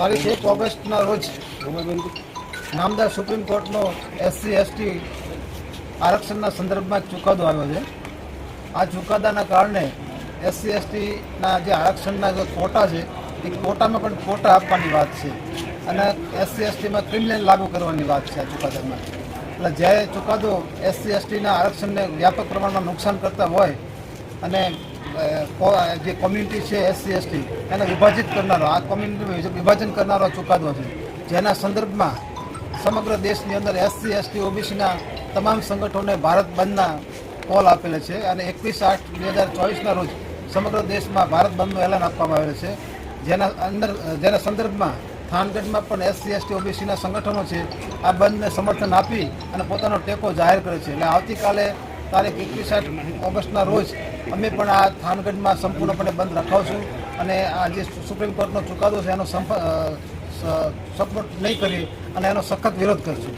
તારીખ એક ઓગસ્ટના રોજ નામદાર સુપ્રીમ કોર્ટનો એસસી, એસટી આરક્ષણના સંદર્ભમાં ચુકાદો આવ્યો છે. આ ચુકાદાના કારણે એસસી, એસટીના જે આરક્ષણના જે કોટા છે, એ કોટામાં પણ કોટા આપવાની વાત છે અને એસસી, એસટીમાં ક્રિમિનલ લાગુ કરવાની વાત છે આ ચુકાદામાં. એટલે જ્યારે ચુકાદો એસસી, એસટીના આરક્ષણને વ્યાપક પ્રમાણમાં નુકસાન કરતા હોય અને જે કોમ્યુનિટી છે એસસી એસટી એને વિભાજિત કરનારો, આ કોમ્યુનિટી વિભાજન કરનારો ચુકાદો છે. જેના સંદર્ભમાં સમગ્ર દેશની અંદર એસસી એસટી ઓબીસીના તમામ સંગઠનોને ભારત બંધના કોલ આપેલા છે અને એકવીસ આઠ બે હજાર ચોવીસના રોજ સમગ્ર દેશમાં ભારત બંધનું એલાન આપવામાં આવેલું છે. જેના અંદર, જેના સંદર્ભમાં થાનગઢમાં પણ એસસી એસટી ઓબીસીના સંગઠનો છે, આ બંધને સમર્થન આપી અને પોતાનો ટેકો જાહેર કરે છે. એટલે આવતીકાલે તારીખ એકવીસ ઓગસ્ટના રોજ અમે પણ આ થાનગઢમાં સંપૂર્ણપણે બંધ રખાવશું અને આ જે સુપ્રીમ કોર્ટનો ચુકાદો છે એનો સંપ સપોર્ટ નહીં કરી અને એનો સખત વિરોધ કરશું.